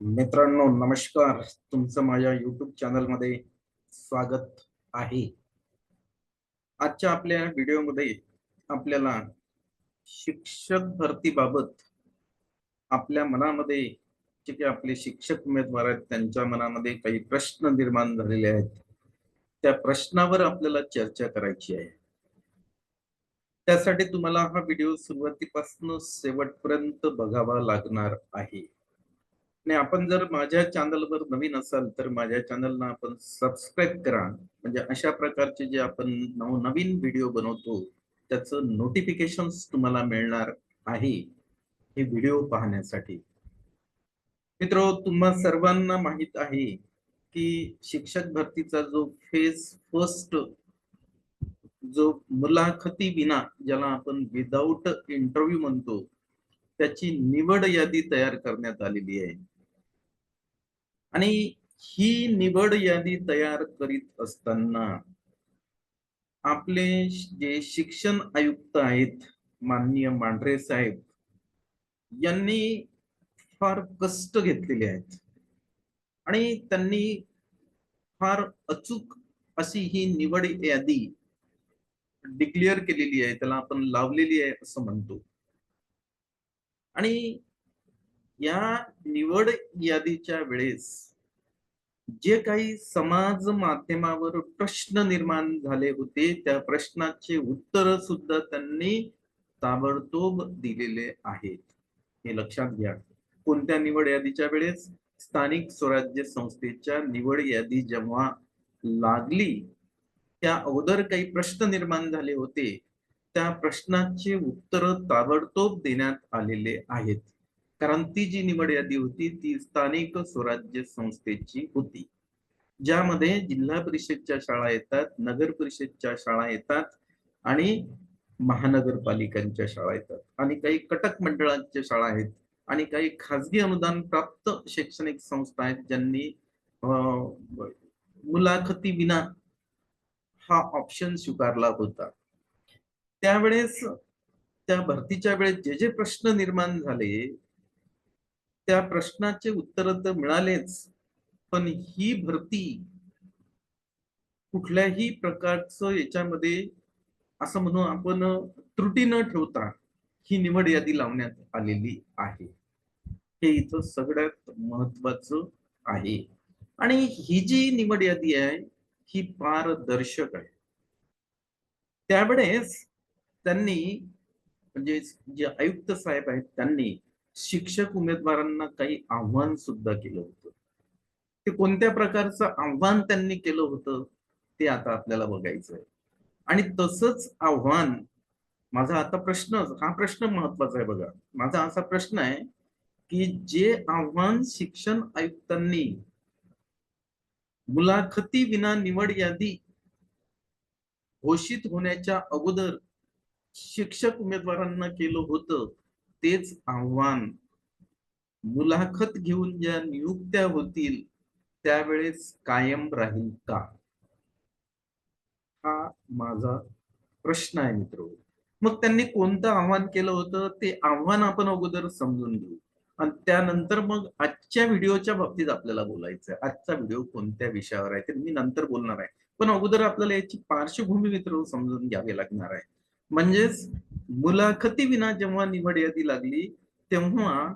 मित्रांनो नमस्कार. तुमचं माझ्या युट्यूब चॅनलमध्ये स्वागत आहे. आजच्या आपल्या व्हिडिओमध्ये आपल्याला शिक्षक भरतीबाबत आपल्या मनामध्ये जे काही आपले शिक्षक उमेदवार आहेत त्यांच्या मनामध्ये काही प्रश्न निर्माण झालेले आहेत. त्या प्रश्नावर आपल्याला चर्चा करायची आहे. त्यासाठी तुम्हाला हा व्हिडिओ सुरुवातीपासून शेवटपर्यंत बघावा लागणार आहे. आणि आपण जर माझ्या चॅनलवर नवीन असाल तर माझ्या चॅनलला आपण सबस्क्राईब करा. म्हणजे अशा प्रकारचे जे आपण नवनवीन व्हिडिओ बनवतो त्याचं नोटिफिकेशन तुम्हाला मिळणार आहे हे व्हिडिओ पाहण्यासाठी. मित्र तुम्हा सर्वांना माहीत आहे की शिक्षक भरतीचा जो फेज फर्स्ट जो मुलाखती विना ज्याला आपण विदाऊट इंटरव्ह्यू म्हणतो त्याची निवड यादी तयार करण्यात आलेली आहे. आणि ही निवड यादी तयार करीत असताना आपले जे शिक्षण आयुक्त आहेत माननीय मांढरे साहेब यांनी फार कष्ट घेतलेले आहेत. आणि त्यांनी फार अचूक अशी ही निवड यादी डिक्लेअर केलेली आहे त्याला आपण लावलेली आहे असं म्हणतो. आणि या निवड यादीच्या वेळेस जे काही समाज माध्यमावर प्रश्न निर्माण झाले होते त्या प्रश्नाचे उत्तर सुद्धा त्यांनी ताबडतोब दिलेले आहेत. हे लक्षात घ्या. कोणत्या निवड यादीच्या वेळेस? स्थानिक स्वराज्य संस्थेच्या निवड यादी जेव्हा लागली त्या अगोदर काही प्रश्न निर्माण झाले होते. त्या प्रश्नाचे उत्तर ताबडतोब देण्यात आलेले आहेत. कारण ती जी निवड यादी होती ती स्थानिक स्वराज्य संस्थेची होती. ज्यामध्ये जिल्हा परिषदच्या शाळा येतात नगर परिषदच्या शाळा येतात आणि महानगरपालिकांच्या शाळा येतात. आणि काही कटक मंडळांच्या शाळा आहेत आणि काही खाजगी अनुदान प्राप्त शैक्षणिक संस्था आहेत ज्यांनी मुलाखती विना हा ऑप्शन स्वीकारला होता. त्यावेळेस त्या भरतीच्या वेळेस जे जे प्रश्न निर्माण झाले त्या प्रश्नाचे उत्तर तर मिळालेच पण ही भरती कुठल्याही प्रकारचं याच्यामध्ये असं म्हणू आपण त्रुटी न ठेवता ही निवड यादी लावण्यात आलेली आहे. हे इथं सगळ्यात महत्वाचं आहे. आणि ही जी निवड यादी आहे ही पारदर्शक आहे. त्यावेळेस त्यांनी म्हणजे जे आयुक्त साहेब आहेत त्यांनी शिक्षक उमेदवारांना काही आव्हान सुद्धा केलं होतं. ते कोणत्या प्रकारचं आव्हान त्यांनी केलं होतं ते आता आपल्याला बघायचं आहे. आणि तसंच आव्हान माझा आता प्रश्न हा प्रश्न महत्त्वाचा आहे बघा. माझा असा प्रश्न आहे की जे आव्हान शिक्षण आयुक्तांनी मुलाखती विना निवड यादी घोषित होण्याच्या अगोदर शिक्षक उमेदवारांना केलं होतं तेच आव्हान मुलाखत घेऊन ज्या नियुक्त्या होतील त्यावेळेस कायम राहील का? हा माझा प्रश्न आहे मित्र. मग त्यांनी कोणतं आव्हान केलं होतं? ते आव्हान आपण अगोदर समजून घेऊ. आणि त्यानंतर मग आजच्या व्हिडिओच्या बाबतीत आपल्याला बोलायचं आहे आजचा व्हिडिओ कोणत्या विषयावर आहे? ते मी नंतर बोलणार आहे. पण अगोदर आपल्याला याची पार्श्वभूमी मित्र समजून घ्यावी लागणार आहे. म्हणजेच मुलाखती विना जेव्हा निवड यादी लागली तेव्हा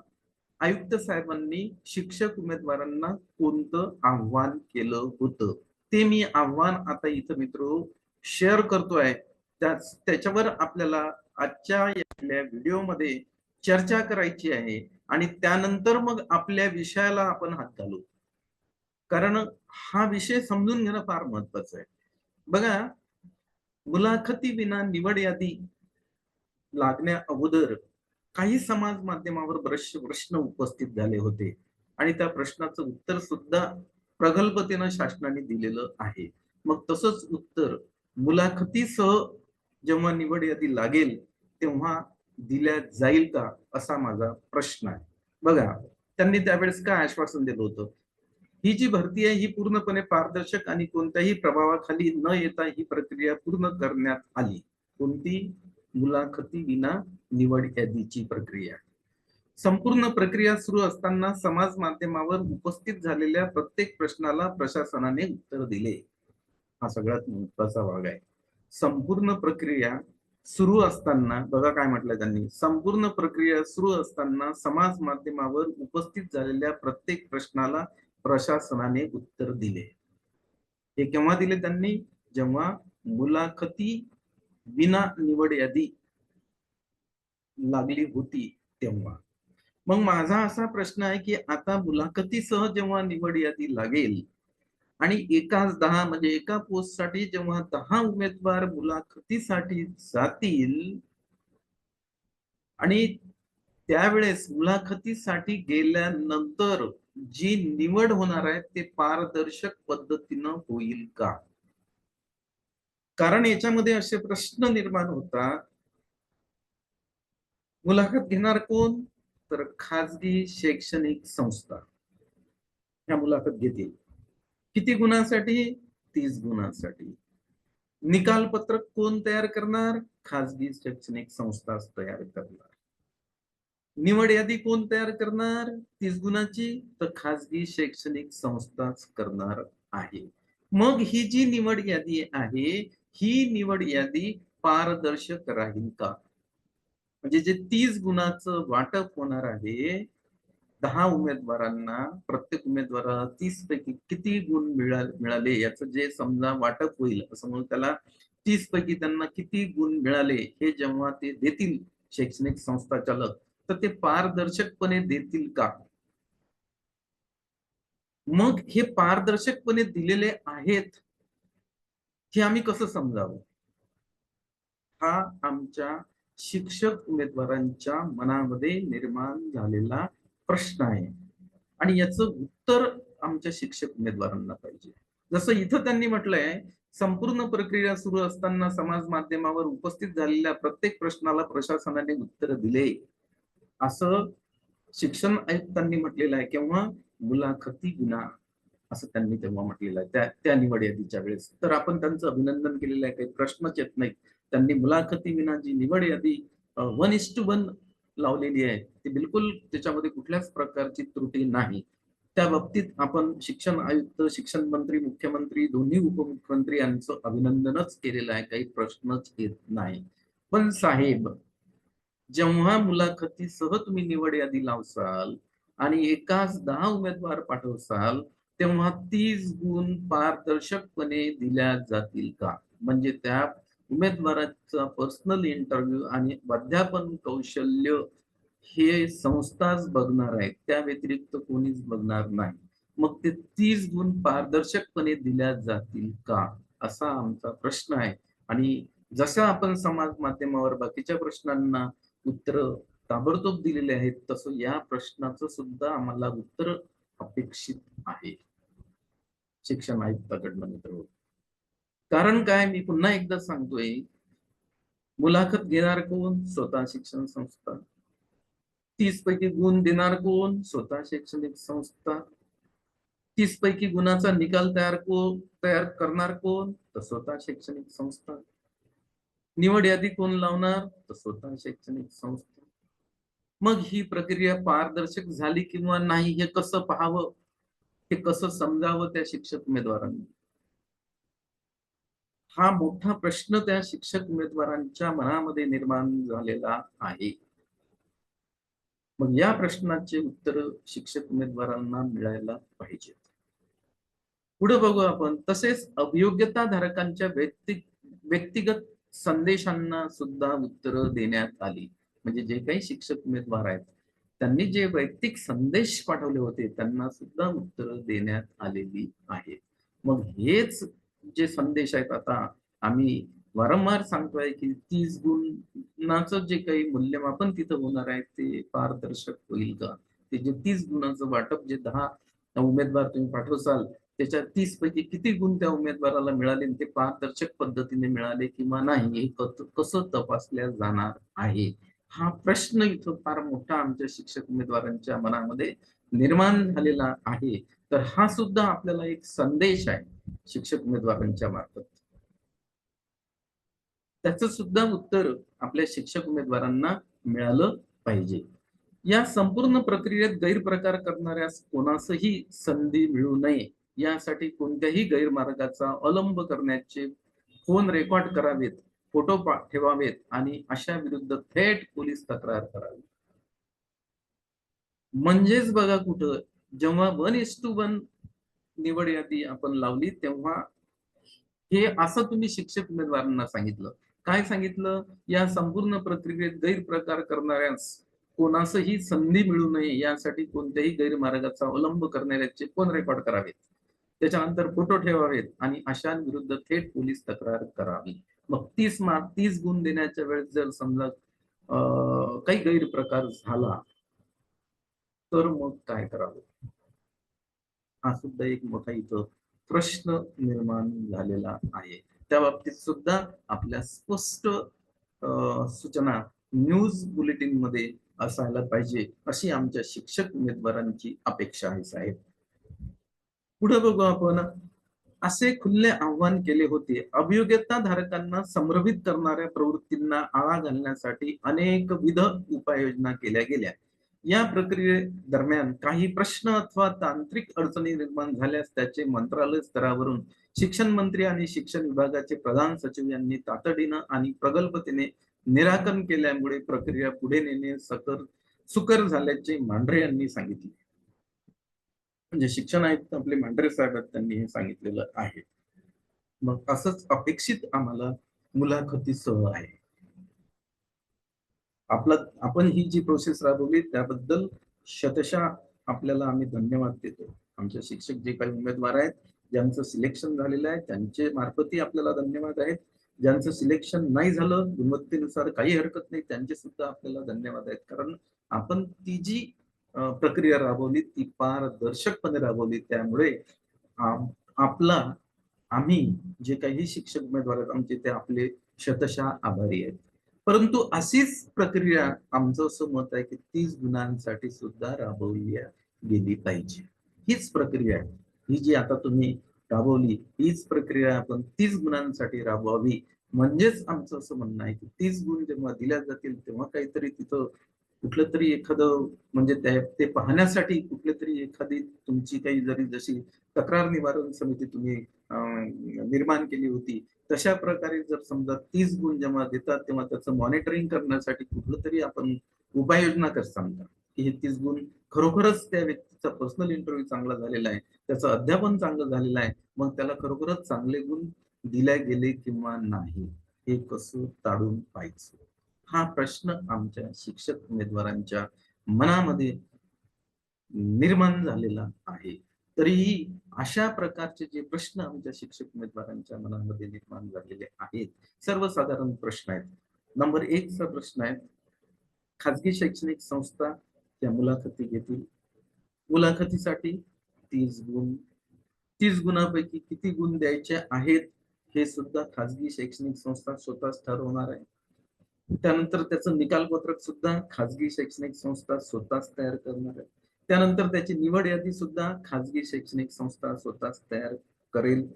आयुक्त साहेबांनी शिक्षक उमेदवारांना कोणतं आव्हान केलं होतं? ते मी आव्हान आता इथं मित्र शेअर करतोय. त्याच्यावर आपल्याला आजच्या व्हिडिओमध्ये चर्चा करायची आहे आणि त्यानंतर मग आपल्या विषयाला आपण हात घालू. कारण हा विषय समजून घेणं फार महत्वाचं आहे. बघा मुलाखती विना निवड यादी लागण्या अगोदर काही समाज माध्यमावर बरेचसे प्रश्न उपस्थित झाले होते. आणि त्या प्रश्नाचं उत्तर सुद्धा प्रगल्भतेनं शासनाने दिलेलं आहे. मग तसंच उत्तर मुलाखतीसह जेव्हा निवड यादी लागेल तेव्हा दिल्या जाईल का असा माझा प्रश्न आहे. बघा त्यांनी त्यावेळेस काय आश्वासन दिलं होतं? ही जी भरती आहे ही पूर्णपणे पारदर्शक आणि कोणत्याही प्रभावाखाली न येता ही प्रक्रिया पूर्ण करण्यात आली. कोणती? मुलाखती विना निवड यादीची प्रक्रिया. संपूर्ण प्रक्रिया सुरू असताना समाज माध्यमावर उपस्थित झालेल्या प्रत्येक प्रश्नाला प्रशासनाने उत्तर दिले. हा सगळ्यात महत्त्वाचा भाग आहे. संपूर्ण प्रक्रिया सुरू असताना बघा काय म्हटलंय त्यांनी संपूर्ण प्रक्रिया सुरू असताना समाज माध्यमावर उपस्थित झालेल्या प्रत्येक प्रश्नाला प्रशासनाने उत्तर दिले. हे केव्हा दिले त्यांनी? जेव्हा मुलाखती विना निवड यादी लागली होती तेव्हा. मग माझा असा प्रश्न आहे की आता मुलाखतीसह जेव्हा निवड यादी लागेल आणि एकाच दहा म्हणजे एका पोस्टसाठी जेव्हा दहा उमेदवार मुलाखतीसाठी जातील आणि त्यावेळेस मुलाखतीसाठी गेल्यानंतर जी निवड होणार आहे ते पारदर्शक पद्धतीनं होईल का? कारण याच्यामध्ये असे प्रश्न निर्माण होतात. मुलाखत घेणार कोण? तर खाजगी शैक्षणिक संस्था. ह्या मुलाखत घेतील. किती गुणांसाठी? तीस गुणांसाठी. निकाल पत्रक कोण तयार करणार? खाजगी शैक्षणिक संस्था तयार करणार. निवड यादी कोण तयार करणार? तीस गुणाची? तर खाजगी शैक्षणिक संस्थाच करणार आहे. मग ही जी निवड यादी आहे ही निवड यादी पारदर्शक राहील का? म्हणजे जे तीस गुणाचं वाटप होणार आहे दहा उमेदवारांना प्रत्येक उमेदवाराला तीस पैकी किती गुण मिळाले याचं जे समजा वाटप होईल असं म्हणून त्याला तीस पैकी त्यांना किती गुण मिळाले हे जेव्हा ते देतील शैक्षणिक संस्था चालक तर ते पारदर्शकपणे देतील का? मग हे पारदर्शकपणे दिलेले आहेत हे आम्ही कसं समजावं? हा आमच्या शिक्षक उमेदवारांच्या मनामध्ये निर्माण झालेला प्रश्न आहे. आणि याचं उत्तर आमच्या शिक्षक उमेदवारांना पाहिजे. जसं इथं त्यांनी म्हटलंय संपूर्ण प्रक्रिया सुरू असताना समाज माध्यमावर उपस्थित झालेल्या प्रत्येक प्रश्नाला प्रशासनाने उत्तर दिले. असं शिक्षण आयुक्तांनी म्हटलेलं आहे. किंवा मुलाखती गुन्हा. असं त्यांनी तेव्हा म्हटलेलं आहे. त्या त्या निवड यादीच्या वेळेस. तर आपण त्यांचं अभिनंदन केलेलं आहे. काही प्रश्नच येत नाहीत. त्यांनी मुलाखती विना जी निवड यादी वन इस टू वन लावलेली आहे ती बिलकुल त्याच्यामध्ये कुठल्याच प्रकारची त्रुटी नाही. त्या बाबतीत आपण शिक्षण आयुक्त शिक्षण मंत्री मुख्यमंत्री दोन्ही उपमुख्यमंत्री यांचं अभिनंदनच केलेलं आहे. काही प्रश्नच येत नाही. पण साहेब जेव्हा मुलाखतीसह तुम्ही निवड यादी लावसाल आणि एकाच दहा उमेदवार पाठवसाल तेव्हा तीच गुण पारदर्शकपणे दिल्या जातील का? म्हणजे त्या उमेदवाराचा पर्सनल इंटरव्ह्यू आणि अध्यापन कौशल्य हे संस्थाच बघणार आहेत. त्या व्यतिरिक्त कोणीच बघणार नाही. मग ते तीस गुण पारदर्शकपणे दिल्या जातील का? असा आमचा प्रश्न आहे. आणि जसं आपण समाज माध्यमावर बाकीच्या प्रश्नांना उत्तर ताबडतोब दिलेले आहेत तसं या प्रश्नाचं सुद्धा आम्हाला उत्तर अपेक्षित आहे. शिक्षण आयुक्ताकडनं मित्र. कारण काय? मी पुन्हा एकदा सांगतोय मुलाखत घेणार कोण? स्वतः शिक्षण संस्था. तीस पैकी गुण देणार कोण? स्वतः शैक्षणिक संस्था. तीस पैकी गुणाचा निकाल तयार कोण तयार करणार कोण? तर स्वतः शैक्षणिक संस्था. निवड यादी कोण लावणार? तर स्वतः शैक्षणिक संस्था. मग ही प्रक्रिया पारदर्शक झाली किंवा नाही हे कसं पाहावं? हे कसं समजावं त्या शिक्षक उमेदवारांनी? हा मोठा प्रश्न त्या शिक्षक उमेदवारांच्या मनामध्ये निर्माण झालेला आहे. मग या प्रश्नाचे उत्तर शिक्षक उमेदवारांना मिळायला पाहिजेत पुढे बघू आपण. तसेच अभियोग्यता धारकांच्या व्यक्तिगत संदेशांना सुद्धा उत्तर देण्यात आली. म्हणजे जे काही शिक्षक उमेदवार आहेत त्यांनी जे वैयक्तिक संदेश पाठवले होते त्यांना सुद्धा उत्तर देण्यात आलेली आहेत मग हेच जे संदेश आहेत आता आम्ही वारंवार सांगतोय की तीस गुणाचं जे काही मूल्यमापन तिथं होणार आहे ते पारदर्शक होईल का? ते जे तीस गुणाचं वाटप जे दहा उमेदवार तुम्ही पाठवसाल त्याच्या तीस पैकी किती गुण त्या उमेदवाराला मिळाले ते पारदर्शक पद्धतीने मिळाले किंवा नाही हे कसं तपासल्या जाणार आहे? हा प्रश्न इथं फार मोठा आमच्या शिक्षक उमेदवारांच्या मनामध्ये निर्माण झालेला आहे. तर हा सुद्धा आपल्याला एक संदेश आहे शिक्षक उमेदवारांच्या मार्फत. त्याच सुद्धा उत्तर आपल्या शिक्षक उमेदवारांना मिळालं पाहिजे. या संपूर्ण प्रक्रियेत गैरप्रकार करणाऱ्यास कोणासही संधी मिळू नये यासाठी कोणत्याही गैरमार्गाचा अवलंब करण्याचे फोन रेकॉर्ड करावेत. फोटो ठेवावेत आणि अशा विरुद्ध थेट पोलीस तक्रार करावी. म्हणजेच बघा कुठं जेव्हा वन इस टू वन निवड यादी आपण लावली तेव्हा हे असं तुम्ही शिक्षक उमेदवारांना सांगितलं. काय सांगितलं? या संपूर्ण प्रक्रियेत गैरप्रकार करणाऱ्यास कोणासही संधी मिळू नये यासाठी कोणत्याही गैरमार्गाचा अवलंब करणाऱ्याचे फोन रेकॉर्ड करावेत. त्याच्यानंतर फोटो ठेवावेत आणि अशांविरुद्ध थेट पोलीस तक्रार करावी. मग तीस मार्क तीस गुण देण्याच्या वेळेस जर समजा अं, काही गैरप्रकार झाला तर मग काय करावं? हा सुद्धा एक मोठा इथं प्रश्न निर्माण झालेला आहे. त्या बाबतीत सुद्धा आपल्या स्पष्ट अं, सूचना न्यूज बुलेटिनमध्ये असायला पाहिजे अशी आमच्या शिक्षक उमेदवारांची अपेक्षा आहे साहेब. पुढे बघू आपण असे खुले आव्हान केले होते. अभियोग्यता धारकांना संभ्रमित करणाऱ्या प्रवृत्तींना आळा घालण्यासाठी अनेक विध उपाययोजना केल्या गेल्या. या प्रक्रिये दरम्यान काही प्रश्न अथवा तांत्रिक अडचणी निर्माण झाल्यास त्याचे मंत्रालय स्तरावरून शिक्षण मंत्री आणि शिक्षण विभागाचे प्रधान सचिव यांनी तातडीनं आणि प्रगल्भतेने निराकरण केल्यामुळे प्रक्रिया पुढे नेणे सकर सुकर झाल्याचे मांढरे यांनी सांगितले. म्हणजे शिक्षण आयुक्त आपले मांढरे साहेब त्यांनी हे सांगितलेलं आहे. मग असंच अपेक्षित आम्हाला मुलाखतीसह आहे. आपला आपण ही जी प्रोसेस राबवली त्याबद्दल शतशा आपल्याला आम्ही धन्यवाद देतो. आमचे शिक्षक जे काही उमेदवार आहेत ज्यांचं सिलेक्शन झालेलं आहे त्यांचे मार्फतही आपल्याला धन्यवाद आहेत. ज्यांचं सिलेक्शन नाही झालं गुणवत्तेनुसार काही हरकत नाही त्यांचे सुद्धा आपल्याला धन्यवाद आहेत. कारण आपण ती जी प्रक्रिया राबवली ती पारदर्शकपणे राबवली. त्यामुळे आपला आम्ही जे काही शिक्षक उमेदवार आहेत आमचे ते आपले शतशा आभारी आहेत. परंतु अशीच प्रक्रिया आमचं असं मत आहे की तीस गुणांसाठी सुद्धा राबवली गेली पाहिजे. हीच प्रक्रिया आहे. ही जी आता तुम्ही राबवली हीच प्रक्रिया आपण तीस गुणांसाठी राबवावी. म्हणजेच आमचं असं म्हणणं आहे की तीस गुण जेव्हा दिल्या जातील तेव्हा काहीतरी तिथं कुठलं तरी एखादं म्हणजे त्या- ते पाहण्यासाठी कुठली तरी एखादी तुमची काही जरी जशी तक्रार निवारण समिती तुम्ही निर्माण केली होती तशा प्रकारे जर समजा तीस गुण जेव्हा देतात तेव्हा त्याचं मॉनिटरिंग करण्यासाठी कुठलं तरी आपण उपाययोजना कर सांगता. की हे तीस गुण खरोखरच त्या व्यक्तीचा पर्सनल इंटरव्ह्यू चांगला झालेला आहे त्याचं अध्यापन चांगलं झालेलं आहे मग त्याला खरोखरच चांगले गुण दिले गेले किंवा नाही हे कसं ताडून पाहायचं? हा प्रश्न आमच्या शिक्षक उमेदवारांच्या मनामध्ये निर्माण झालेला आहे. तरीही अशा प्रकारचे जे प्रश्न आमच्या शिक्षक उमेदवारांच्या मनामध्ये निर्माण झालेले आहेत सर्वसाधारण प्रश्न आहेत. नंबर एकचा प्रश्न आहे खाजगी शैक्षणिक संस्था त्या मुलाखती घेतील. मुलाखतीसाठी तीस गुण तीस गुणापैकी किती गुण द्यायचे आहेत हे सुद्धा खाजगी शैक्षणिक संस्था स्वतःच ठरवणार आहे. त्यानंतर त्याचं निकालपत्रक सुद्धा खाजगी शैक्षणिक संस्था स्वतःच तयार करणार आहे. त्यानंतर त्याची निवड यादी सुद्धा खाजगी शैक्षणिक संस्था स्वतःच तयार करेल.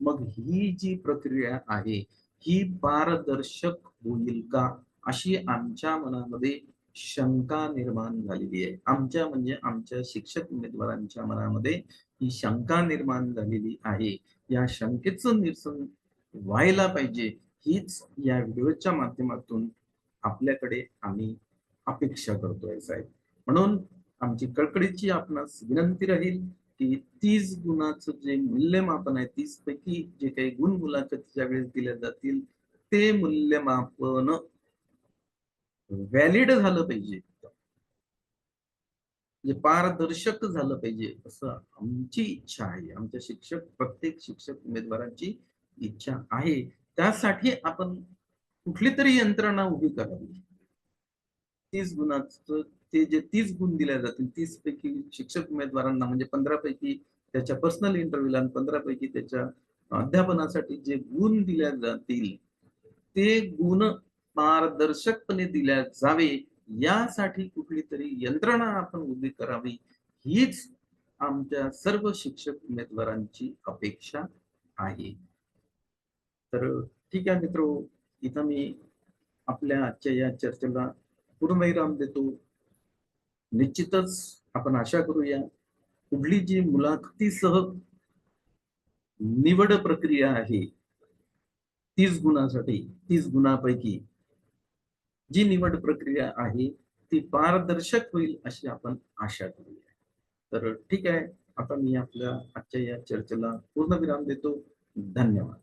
मग ही जी प्रक्रिया आहे ही पारदर्शक होईल का? अशी आमच्या मनामध्ये शंका निर्माण झालेली आहे. आमच्या म्हणजे आमच्या शिक्षक उमेदवारांच्या मनामध्ये ही शंका निर्माण झालेली आहे. या शंकेचं निरसन व्हायला पाहिजे. हीच या व्हिडिओच्या माध्यमातून आपल्याकडे आम्ही अपेक्षा करतोय साहेब. म्हणून आमची कळकडीची आपणास विनंती राहील की तीस गुणाचं जे मूल्यमापन आहे तीस पैकी जे काही गुण मुलाखतीच्या वेळेस दिल्या जातील ते मूल्यमापन व्हॅलिड झालं पाहिजे. म्हणजे पारदर्शक झालं पाहिजे असं आमची इच्छा आहे. आमच्या शिक्षक प्रत्येक शिक्षक उमेदवारांची इच्छा आहे. त्यासाठी आपण कुठली तरी यंत्रणा उभी करावी. तीस गुणाचं ते जे तीस गुण दिले जातील तीस पैकी शिक्षक उमेदवारांना म्हणजे पंधरा पैकी त्याच्या पर्सनल इंटरव्ह्यूला आणि पंधरा पैकी त्याच्या अध्यापनासाठी जे गुण दिल्या जातील ते गुण पारदर्शकपणे दिल्या जावे यासाठी कुठली तरी यंत्रणा आपण उभी करावी हीच आमच्या सर्व शिक्षक उमेदवारांची अपेक्षा आहे. तर ठीक आहे मित्र इथं मी आपल्या आजच्या या चर्चेला पूर्णविराम देतो. निश्चितच आपण आशा करूया पुढली जी मुलाखतीसह निवड प्रक्रिया आहे तीस गुणासाठी तीस गुणापैकी जी निवड प्रक्रिया आहे ती पारदर्शक होईल अशी आपण आशा करूया. तर ठीक आहे आता मी आपल्या आजच्या या चर्चेला पूर्ण विराम देतो. धन्यवाद.